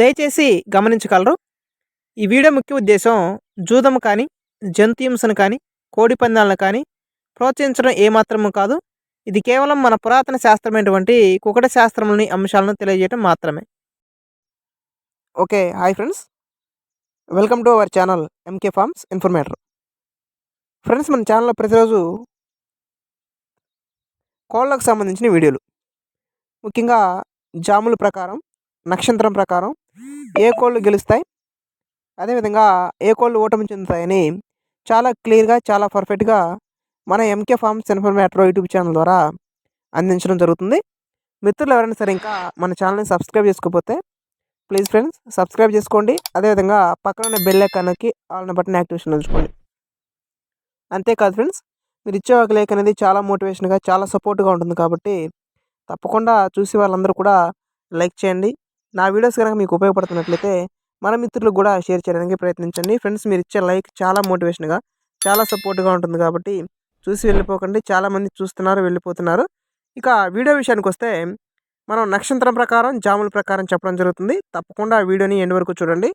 దయచేసి గమనించగలరు. ఈ వీడియో ముఖ్య ఉద్దేశం జూదం కానీ జంతు హింసను కానీ కోడి పందాలను కానీ ప్రోత్సహించడం ఏమాత్రము కాదు. ఇది కేవలం మన పురాతన శాస్త్రమైనటువంటి కుకట శాస్త్రంలోని అంశాలను తెలియజేయడం మాత్రమే. Okay hi friends. Welcome to our channel MK Farms Informator. Friends మన ఛానల్లో ప్రతిరోజు కోళ్ళకు సంబంధించిన వీడియోలు. ముఖ్యంగా జాముల ప్రకారం నక్షత్రం ప్రకారం ఏ కోళ్ళు గెలుస్తాయి? అదేవిధంగా ఏ కోళ్ళు ఓటమి చెందుతాయని చాలా క్లియర్గా చాలా పర్ఫెక్ట్గా మన MK Farms Informator YouTube channel ద్వారా అందించడం జరుగుతుంది. మిత్రులు ఎవరైనా సరే ఇంకా మన ఛానల్ని సబ్స్క్రైబ్ చేసుకోకపోతే ప్లీజ్ ఫ్రెండ్స్ సబ్స్క్రైబ్ చేసుకోండి. అదేవిధంగా పక్కన ఉన్న బెల్ ఐకాన్కి ఆల్ని బటన్ యాక్టివేషన్ ఉంచుకోండి అంతేకాదు ఫ్రెండ్స్ మీరు ఇచ్చే ఒక లేఖ అనేది చాలా మోటివేషన్గా చాలా సపోర్ట్గా ఉంటుంది కాబట్టి తప్పకుండా చూసి వాళ్ళందరూ కూడా లైక్ చేయండి. నా వీడియోస్ కనుక మీకు ఉపయోగపడుతున్నట్లయితే మన మిత్రులకు కూడా షేర్ చేయడానికి ప్రయత్నించండి. ఫ్రెండ్స్ మీరు ఇచ్చే లైక్ చాలా మోటివేషన్గా చాలా సపోర్ట్గా ఉంటుంది కాబట్టి చూసి వెళ్ళిపోకండి. చాలామంది చూస్తున్నారు వెళ్ళిపోతున్నారు. ఇక వీడియో విషయానికి వస్తే మనం నక్షత్రం ప్రకారం జాముల ప్రకారం చెప్పడం జరుగుతుంది. తప్పకుండా ఆ వీడియోని ఎండ్ వరకు చూడండి.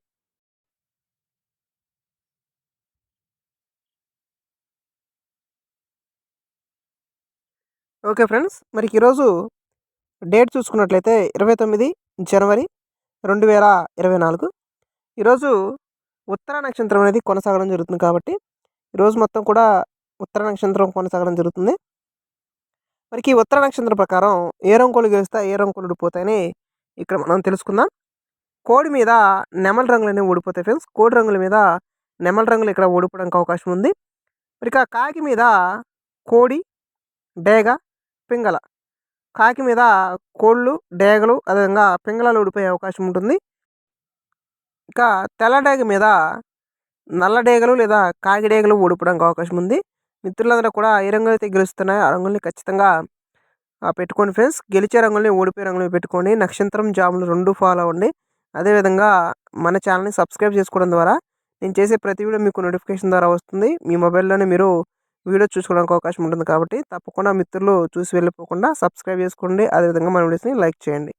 ఓకే ఫ్రెండ్స్ మరి ఈరోజు డేట్ చూసుకున్నట్లయితే ఇరవై తొమ్మిది జనవరి రెండు వేల ఇరవై నాలుగు. ఈరోజు ఉత్తర నక్షత్రం అనేది కొనసాగడం జరుగుతుంది కాబట్టి ఈరోజు మొత్తం కూడా ఉత్తర నక్షత్రం కొనసాగడం జరుగుతుంది. మరికి ఉత్తర నక్షత్రం ప్రకారం ఏ రంగులు గెలిస్తే ఏ రంగులు ఊడిపోతాయని ఇక్కడ మనం తెలుసుకుందాం. కోడి మీద నెమల రంగులు అనేవి ఊడిపోతాయి ఫ్రెండ్స్. కోడి రంగుల మీద నెమల రంగులు ఇక్కడ ఓడిపోవడానికి అవకాశం ఉంది. మరి కాకి మీద కోడి డేగ పింగళ కాకి మీద కోళ్ళు డేగలు అదేవిధంగా పింగళాలు ఊడిపోయే అవకాశం ఉంటుంది. ఇంకా తెల్ల డేగ మీద నల్ల డేగలు లేదా కాకి డేగలు ఊడిపోవడానికి అవకాశం ఉంది. మిత్రులందరూ కూడా ఏ రంగులు అయితే గెలుస్తున్నాయో. ఆ రంగుల్ని ఖచ్చితంగా పెట్టుకోండి ఫ్రెండ్స్. గెలిచే రంగుల్ని ఓడిపోయే రంగుల్ని పెట్టుకోండి. నక్షత్రం జాములు రెండు ఫాలో అవ్వండి. అదేవిధంగా మన ఛానల్ని సబ్స్క్రైబ్ చేసుకోవడం ద్వారా నేను చేసే ప్రతి వీడియో మీకు నోటిఫికేషన్ ద్వారా వస్తుంది. మీ మొబైల్లోనే మీరు వీడియో చూసుకోవడానికి అవకాశం ఉంటుంది కాబట్టి తప్పకుండా మిత్రులు చూసి వెళ్ళిపోకుండా సబ్స్క్రైబ్ చేసుకోండి. అదేవిధంగా మన వీడియోస్ని లైక్ చేయండి.